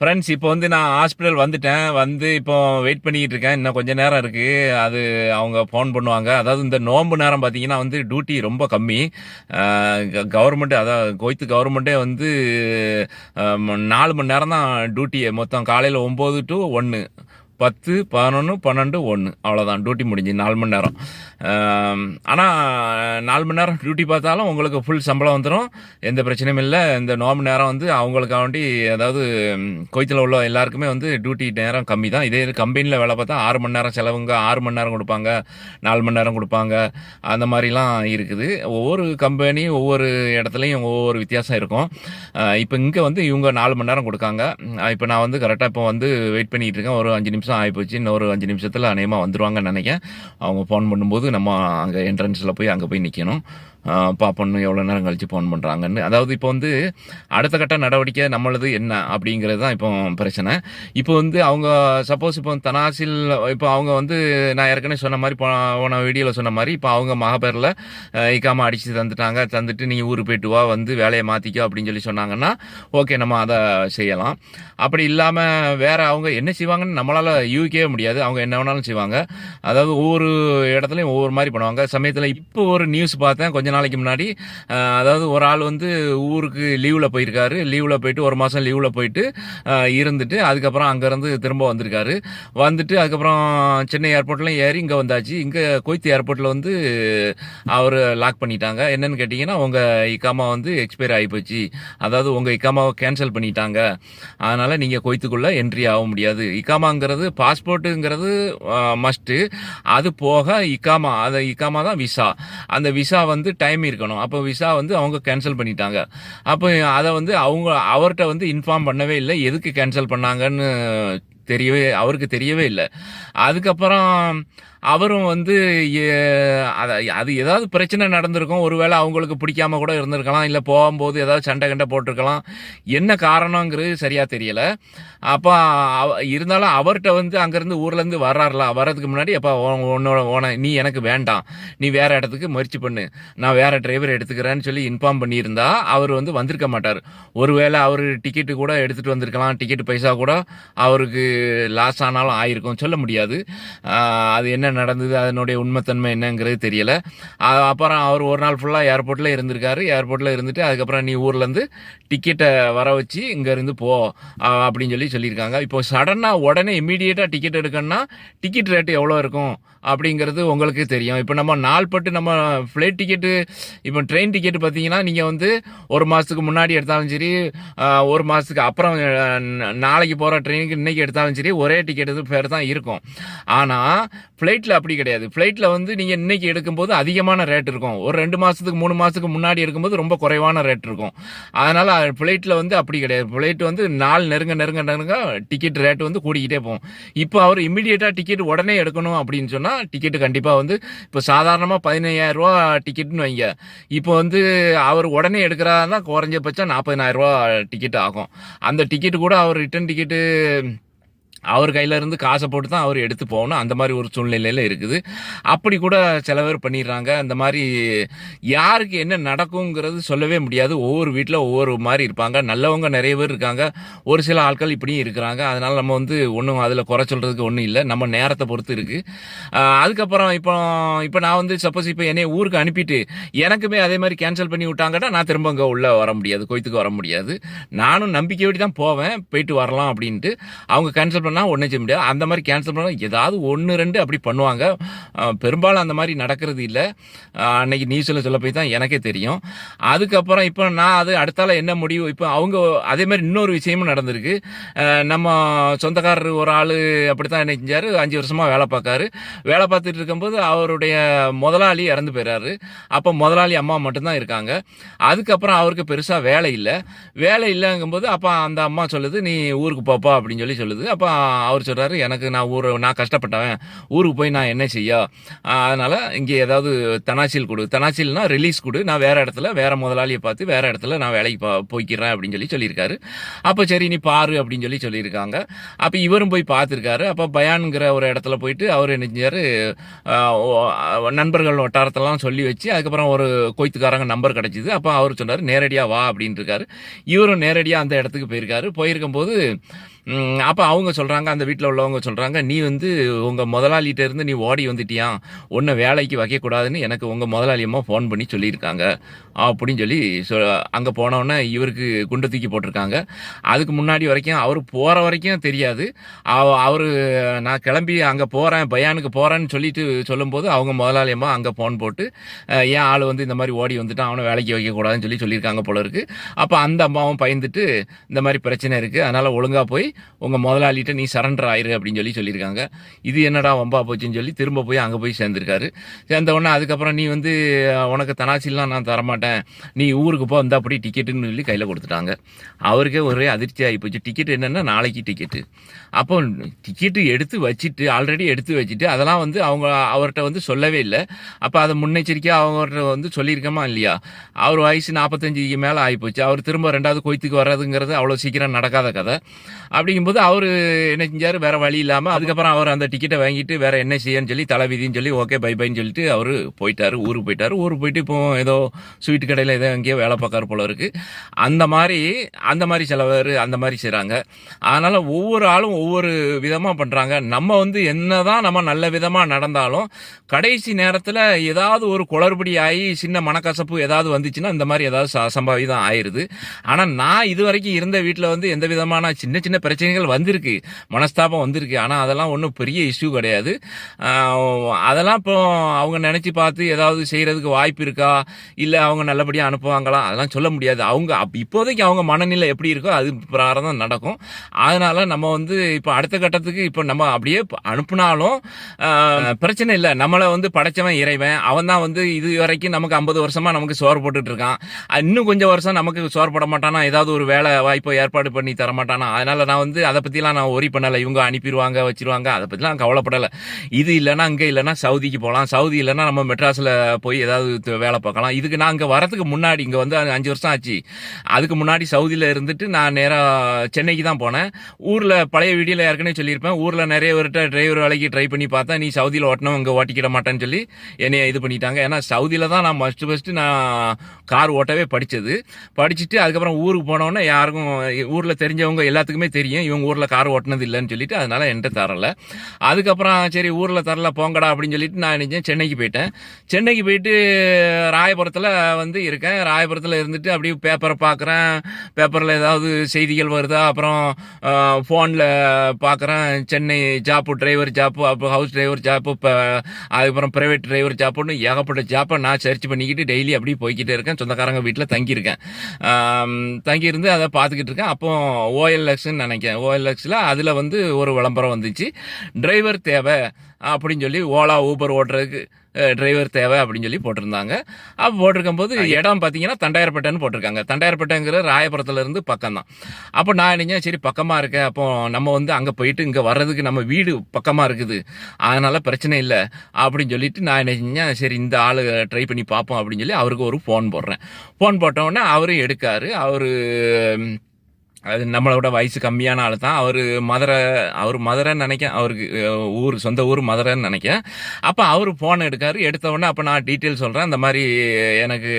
Friends இப்போ வந்து நான் ஹாஸ்பிட்டல் வந்துட்டேன். வந்து இப்போ வெயிட் பண்ணிக்கிட்டு இருக்கேன். இன்னும் கொஞ்சம் நேரம் இருக்குது அது அவங்க ஃபோன் பண்ணுவாங்க. அதாவது இந்த நோன்பு நேரம் பார்த்தீங்கன்னா வந்து டியூட்டி ரொம்ப கம்மி. கவர்மெண்ட் அதாவது கோய்த்து கவர்மெண்ட்டே வந்து நாலு மணி நேரம் தான் டியூட்டி மொத்தம் காலையில் ஒம்பது டு ஒன்று பத்து பதினொன்று பன்னெண்டு ஒன்று அவ்வளோதான் டியூட்டி முடிஞ்சு நாலு மணி நேரம். ஆனால் நாலு மணி நேரம் டியூட்டி பார்த்தாலும் உங்களுக்கு ஃபுல் சம்பளம் வந்துடும் எந்த பிரச்சனையும் இல்லை. இந்த நோம்பு நேரம் வந்து அவங்களுக்காக வேண்டி அதாவது கொய்த்தில் உள்ள எல்லாருக்குமே வந்து டியூட்டி நேரம் கம்மி தான். இதே கம்பெனியில் வேலை பார்த்தா ஆறு மணி நேரம் செலவுங்க ஆறு மணி நேரம் கொடுப்பாங்க நாலு மணி நேரம் கொடுப்பாங்க. அந்த மாதிரிலாம் இருக்குது. ஒவ்வொரு கம்பெனி ஒவ்வொரு இடத்துலையும் ஒவ்வொரு வித்தியாசம் இருக்கும். இப்போ இங்கே வந்து இவங்க நாலு மணி நேரம் கொடுக்காங்க. இப்போ நான் வந்து கரெக்டாக இப்போ வந்து வெயிட் பண்ணிகிட்டு இருக்கேன். ஒரு அஞ்சு நிமிஷம் நிமிஷம் ஆகிப்போச்சு இன்னொரு அஞ்சு நிமிஷத்தில் அநேகமாக வந்துடுவாங்கன்னு நினைக்கிறேன். அவங்க ஃபோன் பண்ணும்போது நம்ம அங்கே என்ட்ரன்ஸில் போய் அங்கே போய் நிற்கணும் பார்ப்பணும் எவ்வளோ நேரம் கழித்து ஃபோன் பண்ணுறாங்கன்னு அதாவது இப்போ வந்து அடுத்த கட்ட நடவடிக்கை நம்மளது என்ன அப்படிங்கிறது தான் இப்போ பிரச்சனை. இப்போ வந்து அவங்க சப்போஸ் இப்போ தனாசில் இப்போ அவங்க வந்து நான் ஏற்கனவே சொன்ன மாதிரி போ- போன வீடியோவில் சொன்ன மாதிரி இப்போ அவங்க மகப்பேரில் இக்காமல் அடித்து தந்துட்டாங்க. தந்துட்டு நீ ஊர் போயிட்டு வா வந்து வேலையை மாற்றிக்கோ அப்படின்னு சொல்லி சொன்னாங்கன்னா ஓகே நம்ம அதை செய்யலாம். அப்படி இல்லாமல் வேறு அவங்க என்ன செய்வாங்கன்னு நம்மளால் யூகிக்கவே முடியாது. அவங்க என்ன வேணாலும் செய்வாங்க. அதாவது ஒவ்வொரு இடத்துலையும் ஒவ்வொரு மாதிரி பண்ணுவாங்க. சமயத்தில் இப்போ ஒரு நியூஸ் பார்த்தேன். கொஞ்சம் கொஞ்ச நாளைக்கு முன்னாடி அதாவது ஒரு ஆள் வந்து ஊருக்கு லீவில் போயிருக்காரு. லீவில் போயிட்டு ஒரு மாதம் லீவில் போயிட்டு இருந்துட்டு அதுக்கப்புறம் அங்கேருந்து திரும்ப வந்திருக்காரு. வந்துட்டு அதுக்கப்புறம் சென்னை ஏர்போர்ட்லையும் ஏறி இங்கே வந்தாச்சு. இங்கே கொய்த்து ஏர்போர்ட்டில் வந்து அவர் லாக் பண்ணிட்டாங்க. என்னன்னு கேட்டிங்கன்னா உங்கள் இக்காமா வந்து எக்ஸ்பயர் ஆகி போச்சு. அதாவது உங்கள் இக்காமாவை கேன்சல் பண்ணிட்டாங்க. அதனால் நீங்கள் கொய்த்துக்குள்ளே என்ட்ரி ஆக முடியாது. இக்காமாங்கிறது பாஸ்போர்ட்டுங்கிறது மஸ்ட்டு அது போக இக்காமா அது இக்காமா தான் விசா அந்த விசா வந்து டைம் இருக்கணும். அப்போ விசா வந்து அவங்க கேன்சல் பண்ணிட்டாங்க. அப்போ அதை வந்து அவங்க அவர்கிட்ட வந்து இன்ஃபார்ம் பண்ணவே இல்லை. எதுக்கு கேன்சல் பண்ணாங்கன்னு தெரியவே அவருக்கு தெரியவே இல்லை. அதுக்கப்புறம் அவரும் வந்து அது ஏதாவது பிரச்சனை நடந்திருக்கும். ஒருவேளை அவங்களுக்கு பிடிக்காம கூட இருந்திருக்கலாம். இல்லை போகும்போது ஏதாவது சண்டை கண்டை போட்டிருக்கலாம். என்ன காரணங்கிறது சரியாக தெரியலை. அப்போ அவ- இருந்தாலும் அவர்கிட்ட வந்து அங்கேருந்து ஊர்லேருந்து வர்றாருல. வர்றதுக்கு முன்னாடி அப்போ உன்னோட உன நீ எனக்கு வேண்டாம். நீ வேறு இடத்துக்கு முயற்சி பண்ணு. நான் வேறு டிரைவர் எடுத்துக்கிறேன்னு சொல்லி இன்ஃபார்ம் பண்ணியிருந்தா அவர் வந்து வந்திருக்க மாட்டார். ஒருவேளை அவர் டிக்கெட்டு கூட எடுத்துகிட்டு வந்திருக்கலாம். டிக்கெட் பைசா கூட அவருக்கு லாஸ் ஆனாலும் ஆயிருக்கும். சொல்ல முடியாது. அது என்ன நடந்தது அதனுடைய உண்மைத்தன்மை என்னங்கிறது தெரியல. அப்புறம் அவர் ஒரு நாள் ஃபுல்லாக ஏர்போர்ட்டில் இருந்திருக்காரு. ஏர்போர்ட்டில் இருந்துட்டு அதுக்கப்புறம் நீ ஊர்லேருந்து டிக்கெட்டை வர வச்சு இங்கேருந்து போ அப்படின்னு சொல்லி சொல்லியிருக்காங்க. இப்போ சடனாக உடனே இம்மீடியட்டாக டிக்கெட் எடுக்கணும்னா டிக்கெட் ரேட்டு எவ்வளோ இருக்கும் அப்படிங்கிறது உங்களுக்கு தெரியும். இப்போ நம்ம நாள்பட்டு நம்ம ஃப்ளைட் டிக்கெட்டு இப்போ ட்ரெயின் டிக்கெட்டு பார்த்தீங்கன்னா நீங்கள் வந்து ஒரு மாதத்துக்கு முன்னாடி எடுத்தாலும் சரி ஒரு மாதத்துக்கு அப்புறம் நாளைக்கு போகிற ட்ரெயினுக்கு இன்னைக்கு எடுத்தாலும் சரி ஒரே டிக்கெட் பேர் தான் இருக்கும். ஆனால் ஃப்ளைட் ஃப்ளைட்டில் அப்படி கிடையாது. ஃப்ளைட்டில் வந்து நீங்கள் இன்னைக்கு எடுக்கும்போது அதிகமான ரேட் இருக்கும். ஒரு ரெண்டு மாதத்துக்கு மூணு மாதத்துக்கு முன்னாடி எடுக்கும்போது ரொம்ப குறைவான ரேட் இருக்கும். அதனால் ஃப்ளைட்டில் வந்து அப்படி கிடையாது. ஃப்ளைட் வந்து நாள் நெருங்க நெருங்க நெருங்க டிக்கெட் ரேட் வந்து கூடிக்கிட்டே போகும். இப்போ அவர் இம்மிடியேட்டாக டிக்கெட் உடனே எடுக்கணும் அப்படின்னு சொன்னால் டிக்கெட்டு கண்டிப்பாக வந்து இப்போ சாதாரணமாக பதினையாயிரம் ரூபா டிக்கெட்னு வைங்க. இப்போ வந்து அவர் உடனே எடுக்கிறதா குறைஞ்சபட்சம் நாற்பதினாயிரம் ரூபா டிக்கெட் ஆகும். அந்த டிக்கெட்டு கூட அவர் ரிட்டர்ன் டிக்கெட்டு அவர் கையில இருந்து காசை போட்டு தான் அவர் எடுத்து போகணும். அந்த மாதிரி ஒரு சூழ்நிலையில இருக்குது. அப்படி கூட சில பேர் பண்ணிடுறாங்க. அந்த மாதிரி யாருக்கு என்ன நடக்குங்கிறது சொல்லவே முடியாது. ஒவ்வொரு வீட்டில் ஒவ்வொரு மாதிரி இருப்பாங்க. நல்லவங்க நிறைய பேர் இருக்காங்க. ஒரு சில ஆட்கள் இப்படியும் இருக்கிறாங்க. அதனால நம்ம வந்து ஒன்றும் அதில் குறை சொல்றதுக்கு ஒன்றும் இல்லை. நம்ம நேரத்தை பொறுத்து இருக்கு. அதுக்கப்புறம் இப்போ இப்போ நான் வந்து சப்போஸ் இப்போ என்னை ஊருக்கு அனுப்பிட்டு எனக்குமே அதே மாதிரி கேன்சல் பண்ணி விட்டாங்கன்னா நான் திரும்ப அங்கே உள்ளே வர முடியாது. கோயத்துக்கு வர முடியாது. நானும் நம்பிக்கையோடு தான் போவேன். போயிட்டு வரலாம் அப்படின்ட்டு அவங்க கேன்சல் பண்ணால் ஒன்றும் செய்ய முடியாது. அந்த மாதிரி கேன்சல் பண்ணால் ஏதாவது ஒன்று ரெண்டு அப்படி பண்ணுவாங்க. பெரும்பாலும் அந்த மாதிரி நடக்கிறது இல்லை. அன்னைக்கு நியூஸில் சொல்ல போய் தான் எனக்கே தெரியும். அதுக்கப்புறம் இப்போ நான் அது அடுத்தால என்ன முடிவு? இப்போ அவங்க அதே மாதிரி இன்னொரு விஷயமும் நடந்திருக்கு. நம்ம சொந்தக்காரர் ஒரு ஆள் அப்படி தான் என்ன செஞ்சார். அஞ்சு வருஷமாக வேலை பார்க்காரு. வேலை பார்த்துட்டு இருக்கும்போது அவருடைய முதலாளி இறந்து போயிறாரு. அப்போ முதலாளி அம்மா மட்டும்தான் இருக்காங்க. அதுக்கப்புறம் அவருக்கு பெருசாக வேலை இல்லை. வேலை இல்லைங்கும்போது அப்போ அந்த அம்மா சொல்லுது நீ ஊருக்கு போப்பா அப்படின்னு சொல்லி சொல்லுது. அப்போ அவர் சொல்கிறாரு எனக்கு நான் ஊர் நான் கஷ்டப்பட்டவன். ஊருக்கு போய் நான் என்ன செய்ய? அதனால் இங்கே ஏதாவது தனாசில் கொடு. தனாசில்னா ரிலீஸ் கொடு. நான் வேறு இடத்துல வேறு முதலாளியை பார்த்து வேறு இடத்துல நான் வேலைக்கு போ போய்க்கிறேன் அப்படின்னு சொல்லி சொல்லியிருக்காரு. அப்போ சரி நீ பாரு அப்படின்னு சொல்லி சொல்லியிருக்காங்க. அப்போ இவரும் போய் பார்த்துருக்காரு. அப்போ பயானுங்கிற ஒரு இடத்துல போயிட்டு அவர் என்ன செஞ்சார்? நண்பர்கள் வட்டாரத்தெல்லாம் சொல்லி வச்சு அதுக்கப்புறம் ஒரு கொய்த்துக்காரங்க நம்பர் கிடச்சிது. அப்போ அவர் சொன்னார் நேரடியாக வா அப்படின்னு இருக்காரு. இவரும் நேரடியாக அந்த இடத்துக்கு போயிருக்காரு. போயிருக்கும்போது அப்போ அவங்க சொல்கிறாங்க அந்த வீட்டில் உள்ளவங்க சொல்கிறாங்க நீ வந்து உங்கள் முதலாளிகிட்ட இருந்து நீ ஓடி வந்துட்டியா? உன்னை வேலைக்கு வைக்கக்கூடாதுன்னு எனக்கு உங்கள் முதலாளியம்மா ஃபோன் பண்ணி சொல்லியிருக்காங்க. அப்படின்னு சொல்லி சொ அங்கே போனோடனே இவருக்கு குண்டை தூக்கி போட்டிருக்காங்க. அதுக்கு முன்னாடி வரைக்கும் அவர் போகிற வரைக்கும் தெரியாது. அவர் நான் கிளம்பி அங்கே போகிறேன் பயானுக்கு போகிறேன்னு சொல்லிட்டு சொல்லும்போது அவங்க முதலாளியம்மா அங்கே ஃபோன் போட்டு ஏன் ஆள் வந்து இந்த மாதிரி ஓடி வந்துட்டு அவனை வேலைக்கு வைக்கக்கூடாதுன்னு சொல்லி சொல்லியிருக்காங்க போல இருக்குது அப்போ அந்த அம்மாவும் பயந்துட்டு இந்த மாதிரி பிரச்சனை இருக்குது அதனால் ஒழுங்காக போய் உங்கள் முதலாளிகிட்ட நீ சரண்டர் ஆயிரு அப்படின்னு சொல்லி சொல்லியிருக்காங்க. இது என்னடா வம்பா போச்சுன்னு சொல்லி திரும்ப போய் அங்கே போய் சேர்ந்துருக்காரு. சேர்ந்த உடனே அதுக்கப்புறம் நீ வந்து உனக்கு தனாசிலாம் நான் தரமாட்டேன். நீ ஊருக்கு போ இந்த அப்படி டிக்கெட்டுன்னு சொல்லி கையில் கொடுத்துட்டாங்க. அவருக்கே ஒரே அதிர்ச்சி ஆகி போச்சு. டிக்கெட் என்னென்னா நாளைக்கு டிக்கெட்டு அப்போ டிக்கெட்டு எடுத்து வச்சுட்டு ஆல்ரெடி எடுத்து வச்சுட்டு அதெல்லாம் வந்து அவங்க அவர்கிட்ட வந்து சொல்லவே இல்லை. அப்போ அதை முன்னெச்சரிக்கையாக அவங்கள்ட்ட வந்து சொல்லியிருக்கமா இல்லையா? அவர் வயசு நாற்பத்தஞ்சுக்கு மேலே ஆகிப்போச்சு அவர் திரும்ப ரெண்டாவது கொய்த்துக்கு வர்றதுங்கிறது அவ்வளோ சீக்கிரம் நடக்காத கதை. அப்படிங்கும்போது அவர் என்ன செஞ்சார் வேற வழி இல்லாமல் அதுக்கப்புறம் அவர் அந்த டிக்கெட்டை வாங்கிட்டு வேற என்ன செய்யன்னு சொல்லி தலைவிதின்னு சொல்லி ஓகே பை பைன்னு சொல்லிட்டு அவர் போயிட்டாரு ஊருக்கு போயிட்டாரு. ஊருக்கு போயிட்டு இப்போ ஏதோ ஸ்வீட் கடையில் ஏதோ எங்கேயோ வேலை பார்க்காரு போல இருக்கு. அந்த மாதிரி அந்த மாதிரி சில பேர் அந்த மாதிரி செய்கிறாங்க அதனால ஒவ்வொரு ஆளும் ஒவ்வொரு விதமாக பண்ணுறாங்க நம்ம வந்து என்னதான் நம்ம நல்ல விதமாக நடந்தாலும் கடைசி நேரத்தில் ஏதாவது ஒரு குளறுபடி ஆகி சின்ன மனக்கசப்பு ஏதாவது வந்துச்சுன்னா இந்த மாதிரி ஏதாவது ச- சம்பாவிதம் ஆயிருது. ஆனால் நான் இது வரைக்கும் இருந்த வீட்டில் வந்து எந்த விதமான சின்ன சின்ன பிரச்சனைகள் வந்திருக்கு. மனஸ்தாபம் வந்திருக்கு. ஆனால் அதெல்லாம் ஒன்றும் பெரிய இஷ்யூ கிடையாது. அதெல்லாம் இப்போ அவங்க நினச்சி பார்த்து ஏதாவது செய்கிறதுக்கு வாய்ப்பு இருக்கா? இல்லை அவங்க நல்லபடியாக அனுப்புவாங்களா? அதெல்லாம் சொல்ல முடியாது. அவங்க அப் இப்போதைக்கு அவங்க மனநிலை எப்படி இருக்கோ அது பிரகாரம் தான் நடக்கும். அதனால் நம்ம வந்து இப்போ அடுத்த கட்டத்துக்கு இப்போ நம்ம அப்படியே அனுப்புனாலும் பிரச்சனை இல்லை. நம்மளை வந்து படைச்சவன் இறைவன். அவன் தான் வந்து இது வரைக்கும் நமக்கு ஐம்பது வருஷமாக நமக்கு சோறு போட்டுட்டு இருக்கான். இன்னும் கொஞ்சம் வருஷம் நமக்கு சோறு போட மாட்டானா? ஏதாவது ஒரு வேலை வாய்ப்பை ஏற்பாடு பண்ணி தர மாட்டானா? அதனால நான் வந்து அதை பற்றிலாம் நான் ஒரு பண்ணலை இவங்க அனுப்பிடுவாங்க வச்சிருவாங்க அதை பற்றிலாம் கவலைப்படலை. இது இல்லைனா இங்கே இல்லைனா சவுதிக்கு போகலாம் சவுதி இல்லைனா நம்ம மெட்ராஸில் போய் ஏதாவது வேலை பார்க்கலாம். இதுக்கு நான் இங்கே வரதுக்கு முன்னாடி இங்கே வந்து அஞ்சு வருஷம் ஆச்சு. அதுக்கு முன்னாடி சவுதியில் இருந்துட்டு நான் நேராக சென்னைக்கு தான் போனேன். ஊரில் பழைய வீடியோவில் ஏற்கனவே சொல்லியிருப்பேன். ஊரில் நிறைய பேர்கிட்ட டிரைவர் வேலைக்கு ட்ரை பண்ணி பார்த்தா நீ சவுதியில் ஓட்டணும் இங்கே ஓட்டிக்கிட மாட்டேன்னு சொல்லி என்னைய இது பண்ணிட்டாங்க. ஏன்னா சவுதியில் தான் நான் ஃபஸ்ட்டு ஃபஸ்ட்டு நான் கார் ஓட்டவே படித்தது படிச்சுட்டு அதுக்கப்புறம் ஊருக்கு போனோன்னே யாருக்கும் ஊரில் தெரிஞ்சவங்க எல்லாத்துக்குமே தெரியும். இவங்க ஊரில் கார் ஓட்டினது இல்லைன்னு சொல்லிட்டு அதனால் என்கிட்ட தரல. அதுக்கப்புறம் சரி ஊரில் தரல போங்கடா அப்படின்னு சொல்லிட்டு நான் நினைச்சேன் சென்னைக்கு போயிட்டேன். சென்னைக்கு போயிட்டு ராயபுரத்தில் வந்து இருக்கேன். ராயபுரத்தில் இருந்துட்டு அப்படியே பேப்பரை பார்க்குறேன் பேப்பரில் ஏதாவது செய்திகள் வருதா? அப்புறம் ஃபோனில் பார்க்குறேன் சென்னை ஜாப்பு டிரைவர் ஜாப்பு அப்போ ஹவுஸ் டிரைவர் ஜாப்பு இப்போ அதுக்கப்புறம் ப்ரைவேட் டிரைவர் ஜாப்புன்னு ஏகப்பட்ட ஜாப்பை நான் சர்ச் பண்ணிக்கிட்டு டெய்லி அப்படியே போய்கிட்டே இருக்கேன். சொந்தக்காரங்க வீட்டில் தங்கியிருக்கேன். தங்கியிருந்து அதை பார்த்துக்கிட்டு இருக்கேன். அப்போ ஓஎல்எக்ஸ்ன்னு நினைக்கிறேன். ஓஎல்எக்ஸில் அதில் வந்து ஒரு விளம்பரம் வந்துச்சு. டிரைவர் தேவை அப்படின்னு சொல்லி ஓலா ஊபர் ஓட்டுறதுக்கு டிரைவர் தேவை அப்படின்னு சொல்லி போட்டிருந்தாங்க. அப்போ போட்டிருக்கும் போது இடம் பார்த்தீங்கன்னா தண்டாயிரப்பேட்டைன்னு போட்டிருக்காங்க. தண்டாயிரப்பேட்டைங்கிற ராயபுரத்துல இருந்து பக்கம் தான் அப்போ நான் நினைச்சேன் சரி பக்கமாக இருக்க. அப்போ நம்ம வந்து அங்கே போயிட்டு இங்கே வர்றதுக்கு நம்ம வீடு பக்கமாக இருக்குது. அதனால பிரச்சனை இல்லை அப்படின்னு சொல்லிட்டு நான் என்ன சரி இந்த ஆள் ட்ரை பண்ணி பார்ப்போம் அப்படின்னு சொல்லி அவருக்கு ஒரு ஃபோன் போடுறேன். ஃபோன் போட்ட உடனே அவரும் எடுக்காரு. அவர் அது நம்மளோட வயசு கம்மியான ஆள் தான். அவர் மதுரை அவர் மதுரைன்னு நினைக்க அவருக்கு ஊர் சொந்த ஊர் மதுரைன்னு நினைக்கேன் அப்போ அவர் ஃபோன் எடுக்காரு. எடுத்த உடனே அப்போ நான் டீட்டெயில் சொல்கிறேன் அந்த மாதிரி எனக்கு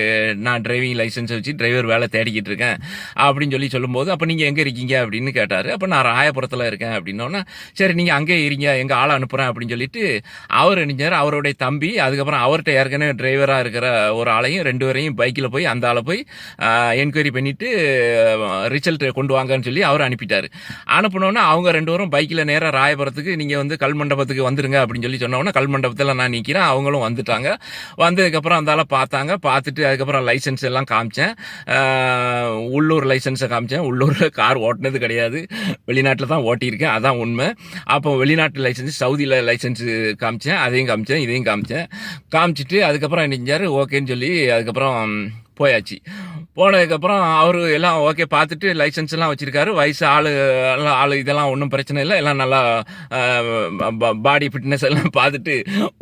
நான் டிரைவிங் லைசன்ஸ் வச்சு டிரைவர் வேலை தேடிக்கிட்டு இருக்கேன் அப்படின்னு சொல்லி சொல்லும்போது அப்போ நீங்கள் எங்கே இருக்கீங்க அப்படின்னு கேட்டார். அப்போ நான் ராயபுரத்தில் இருக்கேன் அப்படின்னோடனே சரி நீங்கள் அங்கே இருங்க எங்கள் ஆளை அனுப்புகிறேன் அப்படின்னு சொல்லிட்டு அவர் நினைஞ்சார் அவருடைய தம்பி அதுக்கப்புறம் அவர்கிட்ட ஏற்கனவே டிரைவராக இருக்கிற ஒரு ஆளையும் ரெண்டு பேரையும் பைக்கில் போய் அந்த ஆளை போய் என்கொயரி பண்ணிவிட்டு ரிசல்ட் கொண்டு வாங்கன்னு சொல்லி அவர் அனுப்பிட்டார். அனுப்பினோன்னே அவங்க ரெண்டு பேரும் பைக்கில் நேராக ராயபுரத்துக்கு நீங்கள் வந்து கல் மண்டபத்துக்கு வந்துருங்க அப்படின்னு சொல்லி சொன்னோன்னே கல் மண்டபத்தில் நான் நிற்கிறேன் அவங்களும் வந்துட்டாங்க. வந்ததுக்கப்புறம் அந்த ஆளை பார்த்தாங்க. பார்த்துட்டு அதுக்கப்புறம் லைசன்ஸ் எல்லாம் காமிச்சேன். உள்ளூர் லைசன்ஸை காமிச்சேன். உள்ளூரில் கார் ஓட்டினது கிடையாது. வெளிநாட்டில் தான் ஓட்டியிருக்கேன். அதான் உண்மை. அப்போ வெளிநாட்டு லைசன்ஸ் சவுதியில் லைசன்ஸ் காமிச்சேன். அதையும் காமிச்சேன் இதையும் காமிச்சேன். காமிச்சிட்டு அதுக்கப்புறம் என்ன செஞ்சார்? ஓகேன்னு சொல்லி அதுக்கப்புறம் போயாச்சு. போனதுக்கப்புறம் அவரு எல்லாம் ஓகே பார்த்துட்டு லைசன்ஸ் எல்லாம் வச்சிருக்காரு. வயசு ஆளு எல்லாம் ஆளு இதெல்லாம் ஒன்றும் பிரச்சனை இல்லை. எல்லாம் நல்லா பாடி ஃபிட்னஸ் எல்லாம் பார்த்துட்டு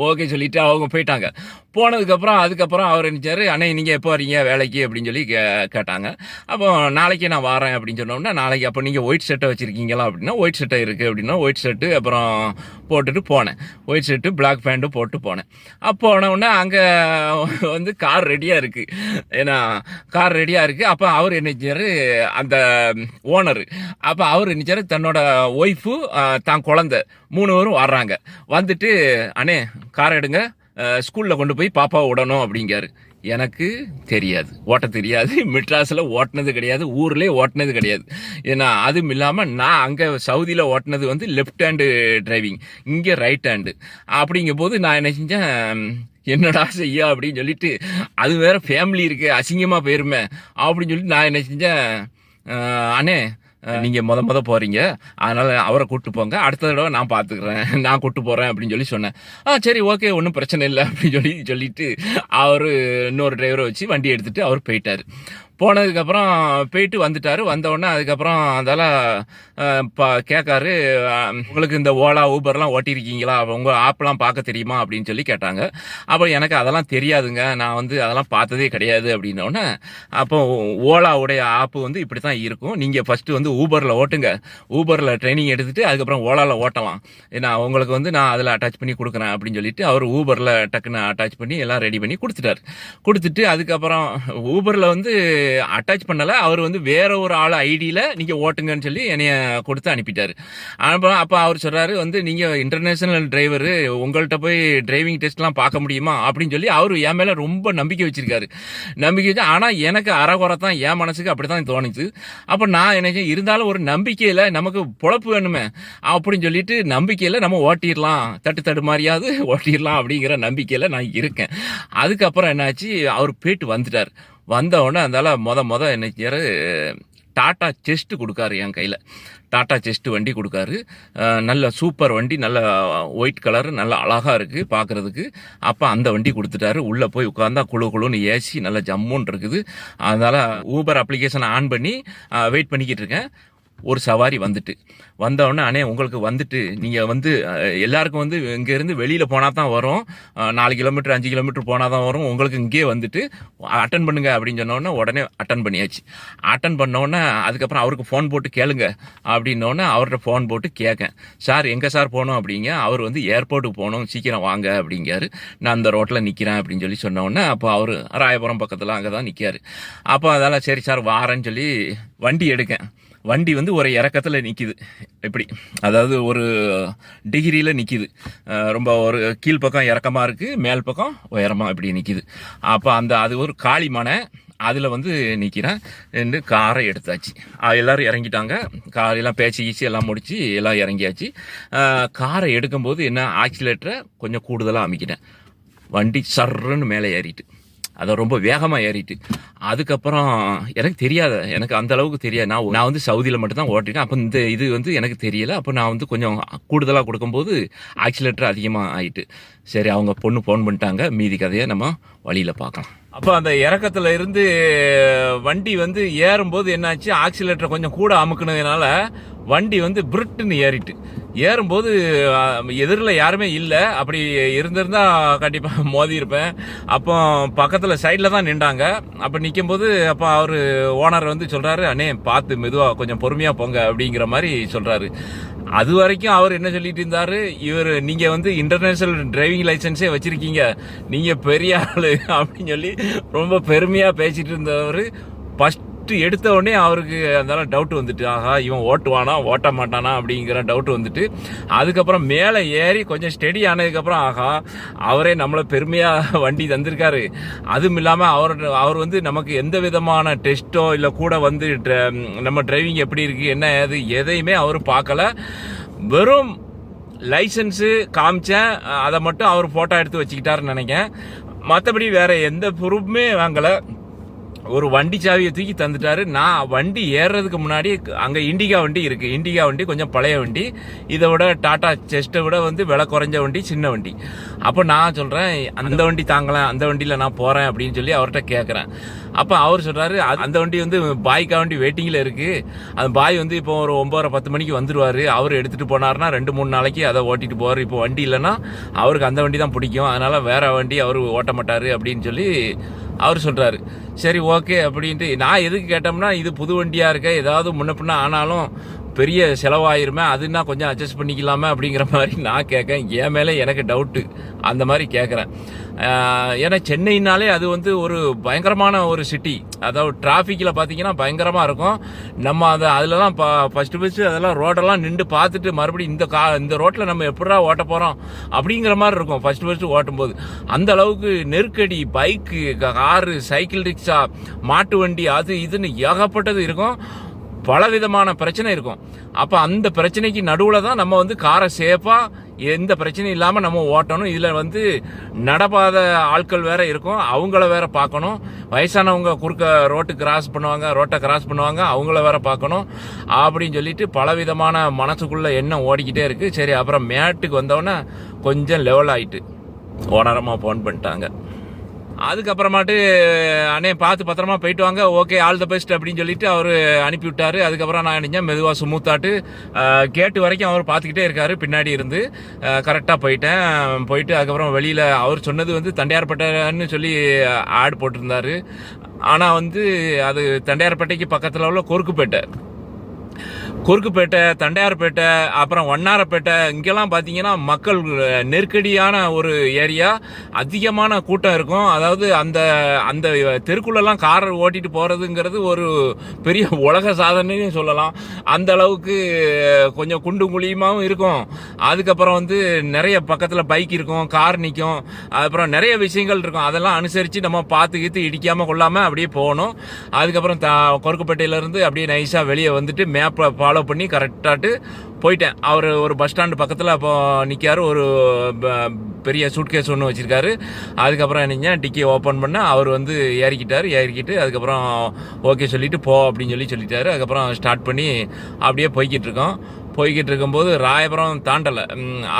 ஓகே சொல்லிட்டு அவங்க போயிட்டாங்க. போனதுக்கப்புறம் அதுக்கப்புறம் அவர் நினச்சார் அண்ணே நீங்கள் எப்போ வரீங்க? வேலைக்கு? அப்படின்னு சொல்லி கே கேட்டாங்க. அப்போ நாளைக்கு நான் வரேன் அப்படின்னு சொன்னோம்னா நாளைக்கு அப்போ நீங்கள் ஒயிட் ஷர்ட்டை வச்சுருக்கீங்களா? அப்படின்னா ஒயிட் ஷர்ட்டை இருக்குது அப்படின்னா ஒயிட் ஷர்ட்டு அப்புறம் போட்டுட்டு போனேன். ஒயிட் ஷர்ட்டு பிளாக் பேண்ட்டும் போட்டு போனேன். அப்போ போனவுடனே அங்கே வந்து கார் ரெடியாக இருக்குது ஏன்னா கார் ரெடியாக இருக்குது அப்போ அவர் என்ன அந்த ஓனர் அப்போ அவர் என்ன தன்னோட ஒய்ஃபு தான் குழந்தை. மூணு பேரும் வர்றாங்க. வந்துட்டு அண்ணே கார் எடுங்க. ஸ்கூலில் கொண்டு போய் பாப்பாவை விடணும் அப்படிங்காரு எனக்கு தெரியாது. ஓட்ட தெரியாது. மெட்ராஸில் ஓட்டினது கிடையாது. ஊர்லேயே ஓட்டினது கிடையாது. ஏன்னா அதுவும் இல்லாமல் நான் அங்கே சவுதியில் ஓட்டினது வந்து லெஃப்ட் ஹேண்டு டிரைவிங் இங்கே ரைட் ஹேண்டு அப்படிங்கும் போது நான் என்ன செஞ்சேன் என்னடா செய்யா அப்படின்னு சொல்லிட்டு அது வேற ஃபேமிலி இருக்குது அசிங்கமாக போயிருமே. அப்படின்னு சொல்லிட்டு நான் என்ன செஞ்சேன் அண்ணே நீங்க முத முத போறீங்க. அதனால அவரை கூட்டு போங்க. அடுத்த தடவை நான் பாத்துக்கிறேன். நான் கூட்டு போறேன் அப்படின்னு சொல்லி சொன்னேன். ஆ சரி ஓகே ஒன்றும் பிரச்சனை இல்லை அப்படின்னு சொல்லி சொல்லிட்டு அவரு இன்னொரு டிரைவரை வச்சு வண்டி எடுத்துட்டு அவர் போயிட்டாரு. போனதுக்கப்புறம் போயிட்டு வந்துட்டாரு. வந்தவுடனே அதுக்கப்புறம் அதுக்கப்புறம் அதெல்லாம் கேட்காரு உங்களுக்கு இந்த ஓலா ஊபர்லாம் ஓட்டியிருக்கீங்களா உங்கள் ஆப்லாம் பார்க்க தெரியுமா? அப்படின்னு சொல்லி கேட்டாங்க. அப்போ எனக்கு அதெல்லாம் தெரியாதுங்க. நான் வந்து அதெல்லாம் பார்த்ததே கிடையாது அப்படின்னோடனே அப்போ ஓலாவுடைய ஆப்பு வந்து இப்படி தான் இருக்கும். நீங்கள் ஃபஸ்ட்டு வந்து ஊபரில் ஓட்டுங்க. ஊபரில் ட்ரைனிங் எடுத்துகிட்டு அதுக்கப்புறம் ஓலாவில் ஓட்டலாம். ஏன்னா உங்களுக்கு வந்து நான் அதில் அட்டாச் பண்ணி கொடுக்குறேன் அப்படின்னு சொல்லிட்டு அவர் ஊபரில் டக்குன்னு அட்டாச் பண்ணி எல்லாம் ரெடி பண்ணி கொடுத்துட்டாரு. கொடுத்துட்டு அதுக்கப்புறம் ஊபரில் வந்து அட்டாச் பண்ணலை. அவர் வந்து வேற ஒரு ஆள் ஐடியில் நீங்கள் ஓட்டுங்கன்னு சொல்லி என்னைய கொடுத்து அனுப்பிட்டார். அப்புறம் அப்போ அவர் சொல்கிறாரு வந்து நீங்கள் இன்டர்நேஷ்னல் டிரைவரு உங்கள்கிட்ட போய் டிரைவிங் டெஸ்ட்லாம் பார்க்க முடியுமா? அப்படின்னு சொல்லி அவர் என் மேலே ரொம்ப நம்பிக்கை வச்சிருக்காரு. நம்பிக்கை வச்சு ஆனால் எனக்கு அறகுறை தான் என் மனசுக்கு அப்படி தான் தோணுச்சு. அப்போ நான் என்ன இருந்தாலும் ஒரு நம்பிக்கையில் நமக்கு பொழப்பு வேணுமே அப்படின்னு சொல்லிட்டு நம்பிக்கையில் நம்ம ஓட்டிடலாம். தட்டு தடு மாதிரியாவது ஓட்டிடலாம் அப்படிங்கிற நம்பிக்கையில் நான் இருக்கேன். அதுக்கப்புறம் என்னாச்சு அவர் போயிட்டு வந்துட்டார். வந்தவுடனே அதனால் மொத மொத என்ன டாட்டா செஸ்ட் கொடுக்காரு என் கையில். டாட்டா செஸ்ட் வண்டி கொடுக்காரு. நல்ல சூப்பர் வண்டி நல்ல ஒயிட் கலர் நல்ல அழகாக இருக்குது பார்க்குறதுக்கு அப்போ அந்த வண்டி கொடுத்துட்டாரு. உள்ளே போய் உட்காந்தா குழு குழுன்னு ஏசி நல்ல ஜம்முன்னு இருக்குது. அதனால் ஊபர் அப்ளிகேஷனை ஆன் பண்ணி வெயிட் பண்ணிக்கிட்டு இருக்கேன். ஒரு சவாரி வந்துட்டு. வந்தவுடனே அண்ணே உங்களுக்கு வந்துட்டு நீங்கள் வந்து எல்லாருக்கும் வந்து இங்கேருந்து வெளியில் போனால் தான் வரும் நாலு கிலோமீட்டர் அஞ்சு கிலோமீட்டர் போனால் தான் வரும். உங்களுக்கு இங்கேயே வந்துட்டு அட்டன் பண்ணுங்க அப்படின்னு சொன்னோடனே உடனே அட்டன் பண்ணியாச்சு. அட்டன் பண்ணோடனே அதுக்கப்புறம் அவருக்கு ஃபோன் போட்டு கேளுங்க அப்படின்னோடனே அவர்கிட்ட ஃபோன் போட்டு கேட்கேன் சார் எங்கே சார் போகணும் அப்படிங்க? அவர் வந்து ஏர்போர்ட்டுக்கு போகணும். சீக்கிரம் வாங்க அப்படிங்காரு நான் அந்த ரோட்டில் நிற்கிறேன் அப்படின்னு சொல்லி சொன்னோடனே அப்போ அவர் ராயபுரம் பக்கத்தில் அங்கே தான் நிற்காரு அப்போ அதெல்லாம் சரி சார் வாரேன்னு சொல்லி வண்டி எடுக்கேன். வண்டி வந்து ஒரு இறக்கத்தில் நிற்கிது இப்படி. அதாவது ஒரு டிகிரியில் நிற்கிது ரொம்ப ஒரு கீழ்ப்பக்கம் இறக்கமாக இருக்குது மேல் பக்கம் உயரமாக இப்படி நிற்கிது அப்போ அந்த அது ஒரு காளி மனை அதில் வந்து நிற்கிறேன் ரெண்டு காரை எடுத்தாச்சு. எல்லோரும் எல்லாரும் இறங்கிட்டாங்க. காலையெல்லாம் பேச்சு கீச்சு எல்லாம் முடித்து எல்லாம் இறங்கியாச்சு. காரை எடுக்கும்போது என்ன ஆக்சிலேட்டரை கொஞ்சம் கூடுதலாக அமைக்கிட்டேன். வண்டி சர்ருன்னு மேலே ஏறிட்டு. அதை ரொம்ப வேகமாக ஏறிட்டு. அதுக்கப்புறம் எனக்கு தெரியாத எனக்கு அந்த அளவுக்கு தெரியாது. நான் நான் வந்து சவுதியில் மட்டும்தான் ஓட்டிருக்கேன் அப்போ இந்த இது வந்து எனக்கு தெரியல. அப்போ நான் வந்து கொஞ்சம் கூடுதலாக கொடுக்கும்போது ஆக்சிலேட்டர் அதிகமாக ஆயிட்டு. சரி அவங்க பொண்ணு ஃபோன் பண்ணிட்டாங்க. மீதி கதையை நம்ம வழியில் பார்க்கலாம். அப்போ அந்த இறக்கத்துல இருந்து வண்டி வந்து ஏறும்போது என்னாச்சு? ஆக்சிலேட்டரை கொஞ்சம் கூட அமுக்குனதுனால வண்டி வந்து பிரிட்டுன்னு ஏறிட்டு. ஏறும்போது எதிரில் யாருமே இல்லை. அப்படி இருந்திருந்தா கண்டிப்பாக மோதி இருப்பேன் அப்போ பக்கத்தில் சைடில் தான் நின்றாங்க. அப்போ நிற்கும்போது அப்போ அவர் ஓனர் வந்து சொல்கிறாரு அண்ணே பார்த்து மெதுவாக கொஞ்சம் பொறுமையாக போங்க அப்படிங்கிற மாதிரி சொல்கிறாரு அது வரைக்கும் அவர் என்ன சொல்லிட்டு இருந்தார் இவர் நீங்கள் வந்து இன்டர்நேஷ்னல் டிரைவிங் லைசன்ஸே வச்சுருக்கீங்க. நீங்கள் பெரிய ஆள் அப்படின்னு சொல்லி ரொம்ப பெருமையாக பேசிகிட்டு இருந்தவர். ஃபஸ்ட் ஃபர்ஸ்ட் எடுத்த உடனே அவருக்கு அதனால டவுட் வந்துட்டு ஆஹா இவன் ஓட்டுவானா? ஓட்ட மாட்டானா? அப்படிங்கிற டவுட் வந்துட்டு அதுக்கப்புறம் மேலே ஏறி கொஞ்சம் ஸ்டெடி ஆனதுக்கப்புறம் ஆஹா அவரே நம்மளை பெருமையாக வண்டி தந்திருக்காரு. அதுவும் இல்லாமல் அவர் அவர் வந்து நமக்கு எந்த விதமான டெஸ்ட்டோ இல்லை கூட வந்து நம்ம டிரைவிங் எப்படி இருக்குது என்ன ஏது எதையுமே அவர் பார்க்கல. வெறும் லைசன்ஸு காமிச்சேன். அதை மட்டும் அவர் ஃபோட்டோ எடுத்து வச்சுக்கிட்டாருன்னு நினைக்கிறேன். மற்றபடி வேற எந்த ப்ரூஃப்மே வாங்கலை. ஒரு வண்டி சாவியை தூக்கி தந்துட்டாரு. நான் வண்டி ஏறுறதுக்கு முன்னாடி அங்க இண்டிகா வண்டி இருக்கு. இண்டிகா வண்டி கொஞ்சம் பழைய வண்டி. இதை விட டாடா செஸ்ட்டை விட வந்து விலை குறைஞ்ச வண்டி சின்ன வண்டி. அப்போ நான் சொல்றேன் அந்த வண்டி தாங்கலாம் அந்த வண்டியில நான் போறேன் அப்படின்னு சொல்லி அவர்கிட்ட கேட்குறேன் அப்போ அவர் சொல்றாரு அந்த வண்டி வந்து பாய்க்கா வண்டி வெயிட்டிங்கில் இருக்கு. அந்த பாய் வந்து இப்போ ஒரு ஒம்பதரை பத்து மணிக்கு வந்துருவாரு. அவர் எடுத்துட்டு போனாருன்னா ரெண்டு மூணு நாளைக்கு அதை ஓட்டிட்டு போவார். இப்போ வண்டி இல்லைன்னா அவருக்கு அந்த வண்டி தான் பிடிக்கும். அதனால வேற வண்டி அவர் ஓட்ட மாட்டாரு அப்படின்னு சொல்லி அவர் சொல்கிறாரு சரி ஓகே அப்படின்ட்டு நான் எதுக்கு கேட்டோம்னா இது புது வண்டியாக இருக்க ஏதாவது முன்ன பின்ன ஆனாலும் பெரிய செலவாயிருமே அதுனா கொஞ்சம் அட்ஜஸ்ட் பண்ணிக்கலாமே அப்படிங்கிற மாதிரி நான் கேட்கேன் என் மேலே எனக்கு டவுட்டு அந்த மாதிரி கேட்குறேன். ஏன்னா சென்னைனாலே அது வந்து ஒரு பயங்கரமான ஒரு சிட்டி அதாவது டிராஃபிக்கில் பார்த்தீங்கன்னா பயங்கரமாக இருக்கும். நம்ம அதை அதிலலாம் ஃபஸ்ட்டு ஃபஸ்ட்டு அதெல்லாம் ரோடெல்லாம் நின்று பார்த்துட்டு மறுபடியும் இந்த கா இந்த ரோட்டில் நம்ம எப்படா ஓட்ட போகிறோம் அப்படிங்கிற மாதிரி இருக்கும் ஃபஸ்ட்டு ஃபஸ்ட்டு ஓட்டும்போது. அந்த அளவுக்கு நெருக்கடி பைக்கு காரு சைக்கிள் ரிக்ஷா மாட்டு வண்டி அது இதுன்னு ஏகப்பட்டது இருக்கும். பலவிதமான பிரச்சனை இருக்கும். அப்போ அந்த பிரச்சனைக்கு நடுவில் தான் நம்ம வந்து காரை சேஃபாக எந்த பிரச்சனையும் இல்லாமல் நம்ம ஓட்டணும். இதில் வந்து நடப்பாத ஆட்கள் வேற இருக்கும். அவங்கள வேற பார்க்கணும். வயசானவங்க குறுக்க ரோட்டு கிராஸ் பண்ணுவாங்க ரோட்டை கிராஸ் பண்ணுவாங்க அவங்கள வேற பார்க்கணும். அப்படின்னு சொல்லிட்டு பலவிதமான மனசுக்குள்ள எண்ணம் ஓடிக்கிட்டே இருக்குது சரி அப்புறம் மேட்டுக்கு வந்தோடனே கொஞ்சம் லெவல் ஆகிட்டு ஓனரமாக ஃபோன் பண்ணிட்டாங்க. அதுக்கப்புறமாட்டு அண்ணே பார்த்து பத்திரமா போயிட்டு வாங்க. ஓகே ஆல் த பெஸ்ட் அப்படின்னு சொல்லிட்டு அவர் அனுப்பிவிட்டாரு அதுக்கப்புறம் நான் நினைச்சேன் மெதுவாக சுமூத்தாட்டு கேட்டு வரைக்கும் அவர் பார்த்துக்கிட்டே இருக்காரு. பின்னாடி இருந்து கரெக்டாக போயிட்டேன். போயிட்டு அதுக்கப்புறம் வெளியில் அவர் சொன்னது வந்து தண்டையார்பேட்டைன்னு சொல்லி ஆட் போட்டிருந்தாரு. ஆனால் வந்து அது தண்டையார்பேட்டைக்கு பக்கத்தில் உள்ள கொருக்குப்பேட்டை. குறுக்குப்பேட்டை தண்டையார்பேட்டை அப்புறம் வண்ணாரப்பேட்டை இங்கெல்லாம் பார்த்தீங்கன்னா மக்கள் நெருக்கடியான ஒரு ஏரியா. அதிகமான கூட்டம் இருக்கும். அதாவது அந்த அந்த தெருக்குள்ளெல்லாம் கார் ஓட்டிட்டு போகிறதுங்கிறது ஒரு பெரிய உலக சாதனைன்னு சொல்லலாம். அந்த அளவுக்கு கொஞ்சம் குண்டு குழியுமாவும் இருக்கும். அதுக்கப்புறம் வந்து நிறைய பக்கத்தில் பைக் இருக்கும் கார் நிற்கும் அப்புறம் நிறைய விஷயங்கள் இருக்கும். அதெல்லாம் அனுசரித்து நம்ம பார்த்து கீத்து இடிக்காமல் கொள்ளாமல் அப்படியே போகணும். அதுக்கப்புறம் த கொருக்குப்பேட்டையிலேருந்து அப்படியே நைஸாக வெளியே வந்துட்டு மேப்பை ஃபாலோ பண்ணி கரெக்டாட்டு போயிட்டேன். அவர் ஒரு பஸ் ஸ்டாண்டு பக்கத்தில் அப்போ நிற்கார் ஒரு ப- பெரிய சூட்கேஸ் ஒன்று வச்சிருக்காரு. அதுக்கப்புறம் என்னங்க டிக்கி ஓப்பன் பண்ண அவர் வந்து ஏறிக்கிட்டார். ஏறிக்கிட்டு அதுக்கப்புறம் ஓகே சொல்லிட்டு போ அப்படின்னு சொல்லி சொல்லிட்டாரு. அதுக்கப்புறம் ஸ்டார்ட் பண்ணி அப்படியே போய்கிட்டு இருக்கோம். போய்கிட்டு இருக்கும்போது ராயபுரம் தாண்டலை.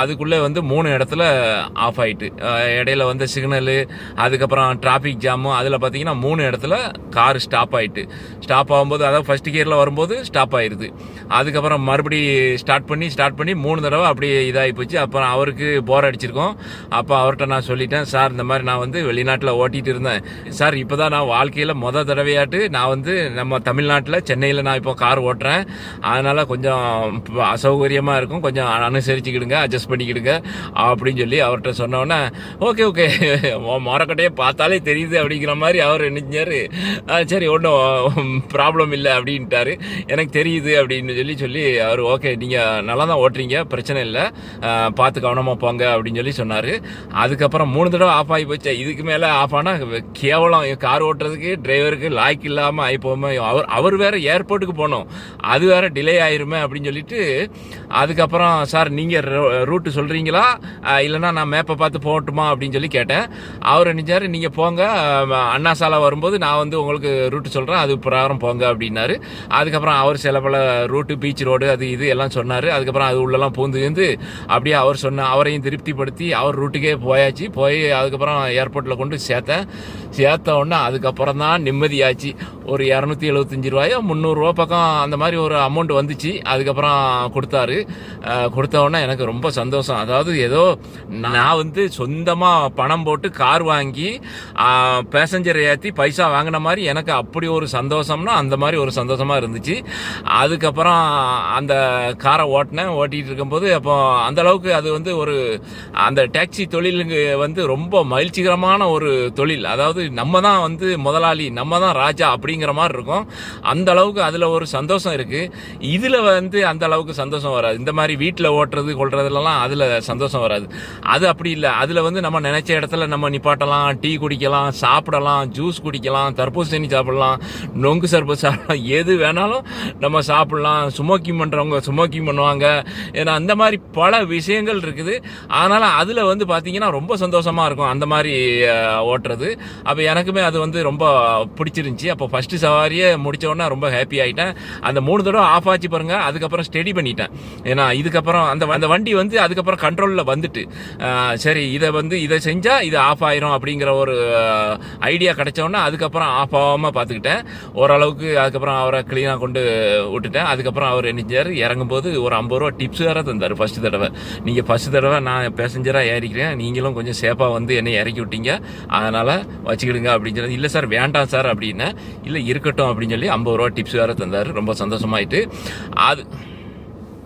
அதுக்குள்ளே வந்து மூணு இடத்துல ஆஃப் ஆயிட்டு. இடையில வந்து சிக்னலு அதுக்கப்புறம் டிராஃபிக் ஜாமு அதில் பார்த்தீங்கன்னா மூணு இடத்துல கார் ஸ்டாப் ஆயிட்டு. ஸ்டாப் ஆகும்போது அதாவது ஃபர்ஸ்ட் கியரில் வரும்போது ஸ்டாப் ஆயிடுது அதுக்கப்புறம் மறுபடி ஸ்டார்ட் பண்ணி ஸ்டார்ட் பண்ணி மூணு தடவை அப்படியே இதாகி போச்சு. அப்புறம் அவருக்கு போர் அடிச்சிருக்கோம். அப்போ அவர்கிட்ட நான் சொல்லிட்டேன் சார் இந்த மாதிரி நான் வந்து வெளிநாட்டில் ஓட்டிகிட்டு இருந்தேன். சார் இப்போ தான் நான் வாழ்க்கையில் மொதல் தடவையாட்டு நான் வந்து நம்ம தமிழ்நாட்டில் சென்னையில் நான் இப்போ கார் ஓட்டுறேன். அதனால் கொஞ்சம் அசௌகரியமாக இருக்கும். கொஞ்சம் அனுசரிச்சுக்கிடுங்க அட்ஜஸ்ட் பண்ணிக்கிடுங்க அப்படின்னு சொல்லி அவர்கிட்ட சொன்னோன்னே ஓகே ஓகே. மரக்கட்டையை பார்த்தாலே தெரியுது அப்படிங்கிற மாதிரி அவர் நினைச்சாரு. சரி ஒன்றும் ப்ராப்ளம் இல்லை அப்படின்ட்டாரு. எனக்கு தெரியுது அப்படின்னு சொல்லி சொல்லி அவர் ஓகே நீங்கள் நல்லா தான் ஓட்டுறீங்க பிரச்சனை இல்லை. பார்த்து கவனமாக போங்க அப்படின்னு சொல்லி சொன்னார். அதுக்கப்புறம் மூணு தடவை ஆஃப் ஆகி போச்சு. இதுக்கு மேலே ஆஃப் ஆனால் கேவலம் கார் ஓட்டுறதுக்கு டிரைவருக்கு லாய்க்கு இல்லாமல் ஆகி போகாம. அவர் அவர் வேற ஏர்போர்ட்டுக்கு போகணும் அது வேற டிலே ஆயிருமே அப்படின்னு சொல்லிட்டு அதுக்கப்புறம் சார் நீங்கள் ரூட்டு சொல்கிறீங்களா இல்லைன்னா நான் மேப்பை பார்த்து போகட்டுமா? அப்படின்னு சொல்லி கேட்டேன். அவர் நினைச்சார் நீங்கள் போங்க. அண்ணா சாலை வரும்போது நான் வந்து உங்களுக்கு ரூட்டு சொல்கிறேன் அது பிரகாரம் போங்க அப்படின்னாரு. அதுக்கப்புறம் அவர் சில பல ரூட்டு பீச் ரோடு அது இது எல்லாம் சொன்னார். அதுக்கப்புறம் அது உள்ளெல்லாம் பூந்து வந்து அப்படியே அவர் சொன்ன அவரையும் திருப்திப்படுத்தி அவர் ரூட்டுக்கே போயாச்சு. போய் அதுக்கப்புறம் ஏர்போர்ட்டில் கொண்டு சேர்த்தேன். சேர்த்த உடனே அதுக்கப்புறம் தான் நிம்மதியாச்சு. ஒரு இரநூத்தி எழுபத்தஞ்சு ரூபாயோ முந்நூறுரூவா பக்கம் அந்த மாதிரி ஒரு அமௌண்ட் வந்துச்சு. அதுக்கப்புறம் கொடுத்தாரு. கொடுத்தவொடனே எனக்கு ரொம்ப சந்தோஷம். அதாவது ஏதோ நான் வந்து சொந்தமாக பணம் போட்டு கார் வாங்கி பேசஞ்சர் ஏற்றி பைசா வாங்கின மாதிரி எனக்கு அப்படி ஒரு சந்தோஷம்னா அந்த மாதிரி ஒரு சந்தோஷமா இருந்துச்சு. அதுக்கப்புறம் அந்த காரை ஓட்டினேன். ஓட்டிகிட்டு இருக்கும்போது அப்போ அந்த அளவுக்கு அது வந்து ஒரு அந்த டாக்ஸி தொழிலுக்கு வந்து ரொம்ப மகிழ்ச்சிகரமான ஒரு தொழில். அதாவது நம்ம தான் வந்து முதலாளி நம்ம தான் ராஜா அப்படிங்கிற மாதிரி இருக்கும். அந்த அளவுக்கு அதில் ஒரு சந்தோஷம் இருக்குது இதில் வந்து அந்த அளவுக்கு சந்தோஷம் வராது. இந்த மாதிரி வீட்டில் ஓட்டுறது கொள்றதுலலாம் அதில் சந்தோஷம் வராது. அது அப்படி இல்லை. அதில் வந்து நம்ம நினைச்ச இடத்துல நம்ம நிப்பாட்டலாம் டீ குடிக்கலாம் சாப்பிடலாம் ஜூஸ் குடிக்கலாம் தர்பூசணி சாப்பிடலாம் நொங்கு சர்பத் சாப்பிடலாம் எது வேணாலும் நம்ம சாப்பிடலாம். சுமோக்கிங் பண்ணுறவங்க சுமோக்கிங் பண்ணுவாங்க. ஏன்னா அந்த மாதிரி பல விஷயங்கள் இருக்குது. அதனால் அதில் வந்து பார்த்தீங்கன்னா ரொம்ப சந்தோஷமாக இருக்கும் அந்த மாதிரி ஓட்டுறது. அப்போ எனக்குமே அது வந்து ரொம்ப பிடிச்சிருந்துச்சி. அப்போ ஃபஸ்ட்டு சவாரியே முடிச்ச உடனே ரொம்ப ஹாப்பி ஆகிட்டேன் அந்த மூணு தடவை ஆஃப் ஆச்சு பாருங்கள் அதுக்கப்புறம் ஸ்டெடி பண்ணி பண்ணிட்டேன். ஏன்னா இதுக்கப்புறம் அந்த அந்த வண்டி வந்து அதுக்கப்புறம் கண்ட்ரோலில் வந்துட்டு சரி இதை வந்து இதை செஞ்சால் இது ஆஃப் ஆயிரும் அப்படிங்கிற ஒரு ஐடியா கிடைச்சோன்னா அதுக்கப்புறம் ஆஃப் ஆகாமல் பார்த்துக்கிட்டேன். ஓரளவுக்கு அதுக்கப்புறம் அவரை க்ளீனாக கொண்டு விட்டுட்டேன். அதுக்கப்புறம் அவர் என்ன செஞ்சார்? இறங்கும்போது ஒரு ஐம்பது ரூபா டிப்ஸ் வேறு தந்தார் ஃபஸ்ட்டு தடவை. நீங்கள் ஃபஸ்ட்டு தடவை நான் பேசஞ்சராக ஏறிக்கிறேன். நீங்களும் கொஞ்சம் சேஃபாக வந்து என்னை இறக்கி விட்டீங்க. அதனால் வச்சுக்கிடுங்க அப்படின்னு சொல்லி இல்லை சார் வேண்டாம் சார் அப்படின்னா இல்லை இருக்கட்டும் அப்படின்னு சொல்லி ஐம்பது ரூபா டிப்ஸ் வேறு தந்தார். ரொம்ப சந்தோஷமாயிட்டு அது